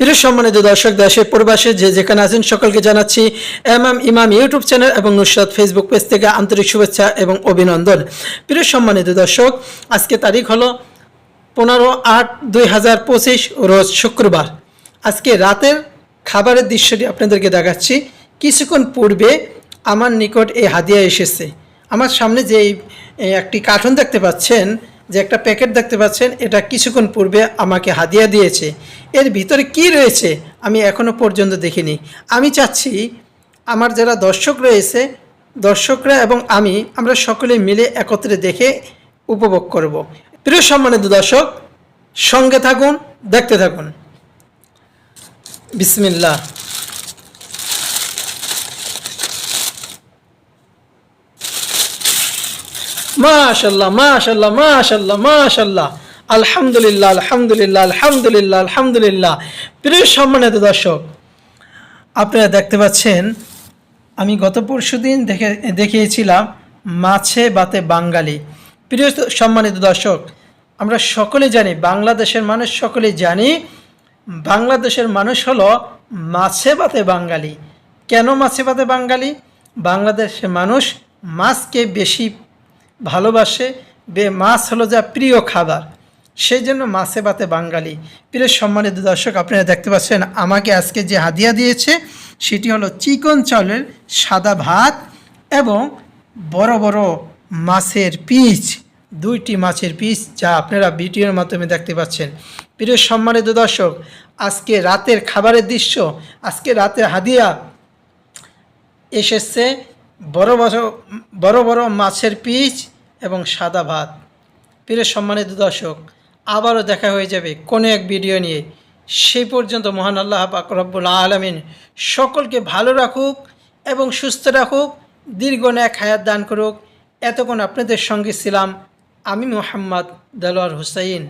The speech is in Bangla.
প্রিয় সম্মানিত দর্শক, দেশে প্রবাসে, যে যেখানে আছেন সকলকে জানাচ্ছি M M Imam YouTube channel এবং নুসরাত ফেসবুক পেজ থেকে আন্তরিক শুভেচ্ছা এবং অভিনন্দন। প্রিয় সম্মানিত দর্শক, আজকে তারিখ হলো পনেরো আট দুই হাজার পঁচিশ, রোজ শুক্রবার। আজকে রাতের খাবারের দৃশ্যটি আপনাদেরকে দেখাচ্ছি। কিছুক্ষণ পূর্বে আমার নিকট এই হাদিয়া এসেছে। আমার সামনে যে একটি কার্টুন দেখতে পাচ্ছেন যে একটা প্যাকেট দেখতে পাচ্ছেন, এটা কিছুক্ষণ পূর্বে আমাকে হাদিয়া দিয়েছে। এর ভিতরে কি রয়েছে আমি এখনও পর্যন্ত দেখিনি। আমি চাচ্ছি আমার যারা দর্শক রয়েছে, দর্শকরা এবং আমি, আমরা সকলে মিলে একত্রে দেখে উপভোগ করব। প্রিয় সম্মানিত দর্শক, সঙ্গে থাকুন, দেখতে থাকুন। বিসমিল্লাহ। মাশাল্লাহ মাশাল্লাহ মাশাল্লাহ মাশাল্লাহ আলহামদুলিল্লাহ আলহামদুলিল্লাহ আলহামদুলিল্লাহ আলহামদুলিল্লাহ। প্রিয় সম্মানিত দর্শক, আপনারা দেখতে পাচ্ছেন, আমি গত পরশু দিন দেখে, দেখিয়েছিলাম মাছে বাতে বাঙালি। প্রিয় সম্মানিত দর্শক, আমরা সকলে জানি, বাংলাদেশের মানুষ সকলে জানি, বাংলাদেশের মানুষ হলো মাছে বাতে বাঙালি। কেন মাছে বাতে বাঙালি? বাংলাদেশের মানুষ মাছকে বেশি ভালোবাসে, বে মাছ হলো যা প্রিয় খাবার। সেই জন্য মাছে বাতে বাঙালি। প্রিয় সম্মানিত দর্শক, আপনারা দেখতে পাচ্ছেন, আমাকে আজকে যে হাদিয়া দিয়েছে, সেটি হলো চিকন চাউলের সাদা ভাত এবং বড় বড় মাছের পিচ, দুইটি মাছের পিস যা আপনারা ভিডিওর মাধ্যমে দেখতে পাচ্ছেন। প্রিয় সম্মানিত দর্শক, আজকে রাতের খাবারের দৃশ্য, আজকে রাতের হাদিয়া এসেছে বড় বড় বড় বড় মাছের পিচ এবং সাদা ভাত। প্রিয় সম্মানিত দর্শক, আবারও দেখা হয়ে যাবে কোনো এক ভিডিও নিয়ে। সেই পর্যন্ত মহান আল্লাহ পাক রব্বুল আলমিন সকলকে ভালো রাখুক এবং সুস্থ রাখুক, দীর্ঘ ন্যাক হায়াত দান করুক। এতক্ষণ আপনাদের সঙ্গে ছিলাম আমি মোহাম্মদ দেলোয়ার হুসাইন।